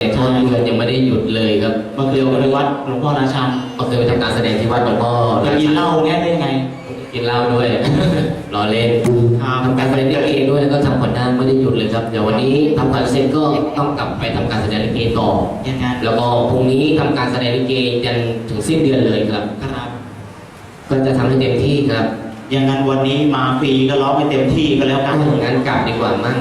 แต่ช่วงเดือนยังไม่ได้หยุดเลยครับเมื่อคืนไปวัดหลวงพ่อราชันก็เคยไปทำการแสดงที่วัดหลวงพ่อไปกินเหล้าเนี่ยได้ยังไง กินเหล้าด้วยรอเล่นครับทำการแสดงลิเกด้วยแล้วก็ทำขวัญนาคไม่ได้หยุดเลยครับ เดี๋ยววันนี้ทำขวัญเสร็จก็ต้องกลับไปทำการแสดงลิเกต่อยังไงแล้วก็พรุ่งนี้ทำการแสดงลิเกยันถึงสิ้นเดือนเลยครับครับ ก็จะทำให้เต็มที่ครับ อย่างนั้นวันนี้มาฟรีก็ร้องไปเต็มที่ก็แล้วกัถ้านอย่างนั้นกลับดีกว่ามั่ง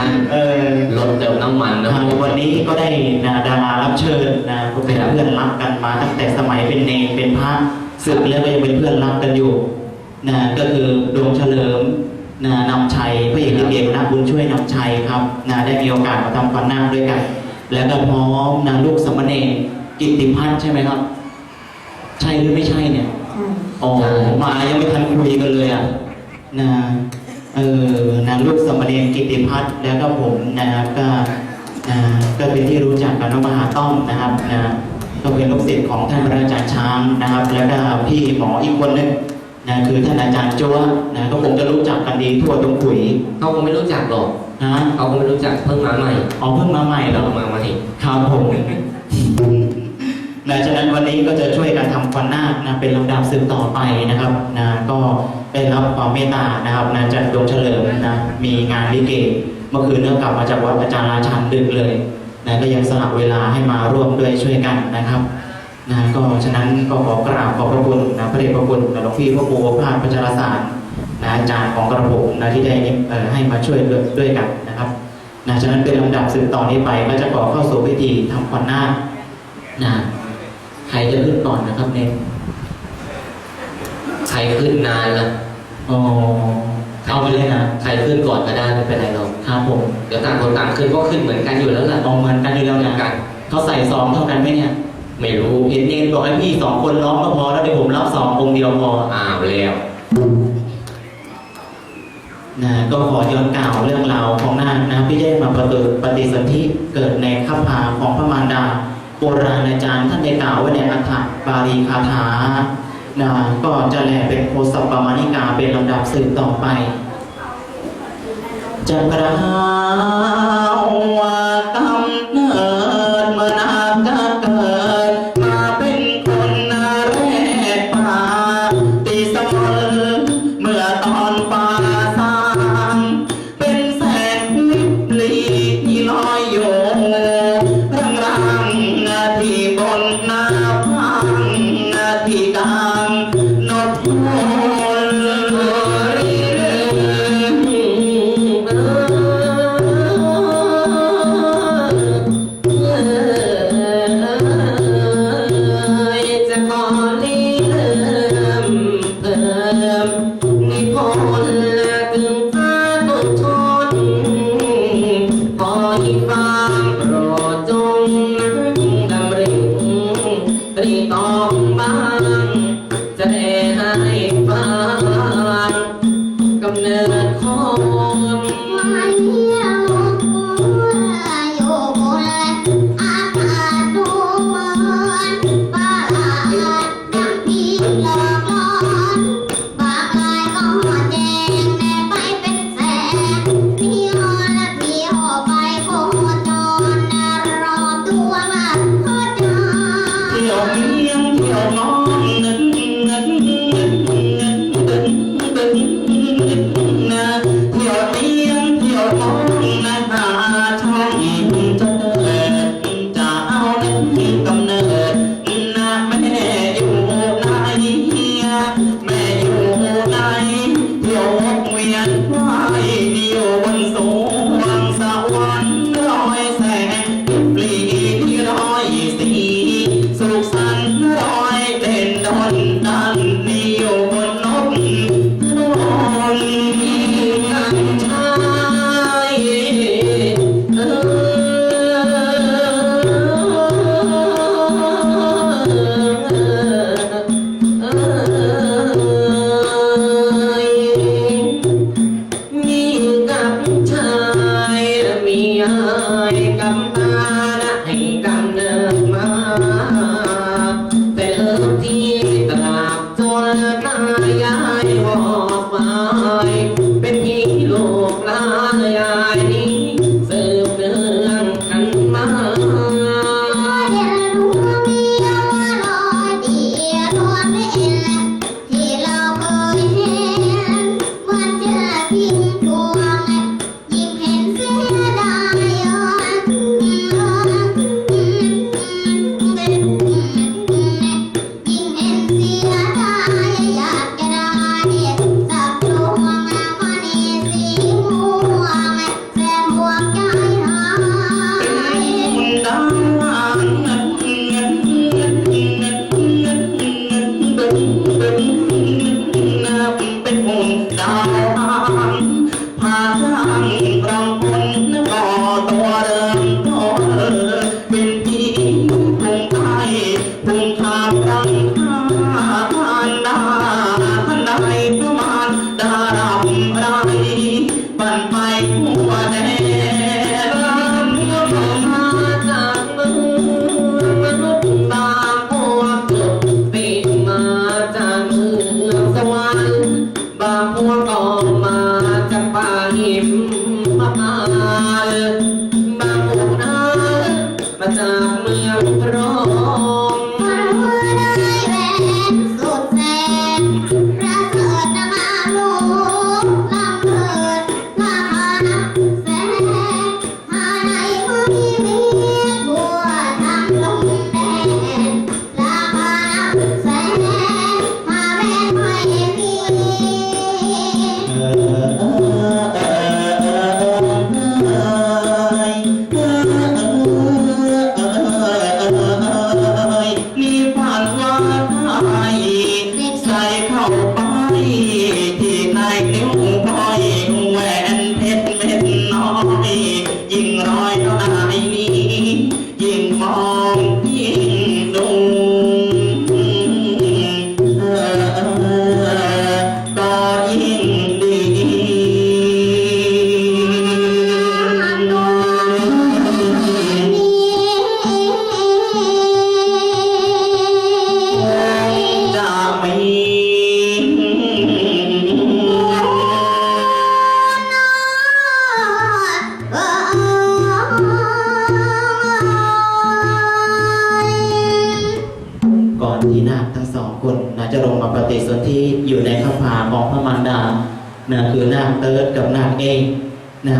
ทางเออรถเติมน้ำมันนะทางวันนี้ก็ได้นะดารารับเชิญนะก็เป็นเพื่อนรักกันมาตั้งแต่สมัยเป็นเนรเป็นพระศึกแล้วก็ยังเป็นเพื่อนรักกันอยู่นะก็คือดวงเฉลิมนะนำชัยพระเอกลิเกนะบุญช่วยนำชัยครับนะได้มีโอกาสมาทำฟันหน้าคด้วยกัน แล้วก็พร้อมนะลูกสมณเณรกิตติพัฒน์ใช่ไหมครับ ใช่หรือไม่ใช่เนี่ยอ๋อมายังไม่ทันคุยกันเลยอะนะ เออนะลูกสมเด็จกิติพัฒน์แล้วก็ผมนะครับก็นะก็เป็นที่รู้จักกันว่ามหาต้อมนะครับนะก็เป็นลูกศิษย์ของท่านพระอาจารย์ช้างนะครับ แล้วก็พี่หมออีกคนหนึงนะคือท่านอาจารย์จัวนะก็คงจะรู้จักกันดีทั่วตรงขุยเขาคงไม่รู้จักหรอกนะเขาคงไม่รู้จักเพิ่งมาใหม่อ๋อเพิ่งมาใหม่เหรเราอมาใหม่ครับผมนะฉะนั้นวันนี้ก็จะช่วยกันทำฟันนาคนะเป็นลำดับสืบต่อไปนะครับนะก็ ได้รับความเมตตานะครับนะจากดวงเฉลิมนะมีงานลิเกเมื่อคืนเนื่องกลับมาจากวัดอาจารย์ราชันดึกเลยนะก็ยังสละเวลาให้มาร่วมด้วยช่วยกันนะครับนะก็ฉะนั้นก็ขอกราบขอบพระคุณนะพระเดชพระคุณนะหลวงพี่พระครูพาดพัชรสารนะอาจารย์ของกระผมนะที่ได้ให้มาช่วยด้วยกันนะครับนะฉะนั้นเป็นลำดับสืบต่อนนี้ไปก็จะก่อเข้าสู่พิธีทำขวัญนาคนะใครจะขึ้นก่อนนะครับเนน ใครขึ้นนานละอ๋อเอาไปเลยนะใครขึ้นก่อนก็ได้ไม่เป็นไรหรอกครับผมเดี๋ยวต่างคนต่างขึ้นก็ขึ้นเหมือนกันอยู่แล้วล่ะเอาเหมือนกันอยู่แล้วเหมือนะนกันเขาใส่ซองเท่ากันไหมเนี่ย ไม่รู้เห็นเนนบอกให้พี่สองคนร้องก็พอแล้วเดี๋ยวผมรับสององค์เดียวพออ้าวแล้วนะก็ขอย้อนกล่าวเรื่องราวของนาคนะพี่ได้มาประติปฏิสนธิเกิดในข้าพาของพระมารดาโบราณอาจารย์ท่านได้กล่าวไว้ในอัฏฐบาลีคาถา นะก็จะแลเป็นโคสปปมาณิกาเป็นลำดับสืบต่อไปจะกล่าวว่า ม เด่ i don't Tatam. Thank you. นาคทั้งสองคนนะจะลงมาปฏิสนธิอยู่ในข้าพาของพระมารดานะคือนาคเติร์ดกับนาคเอง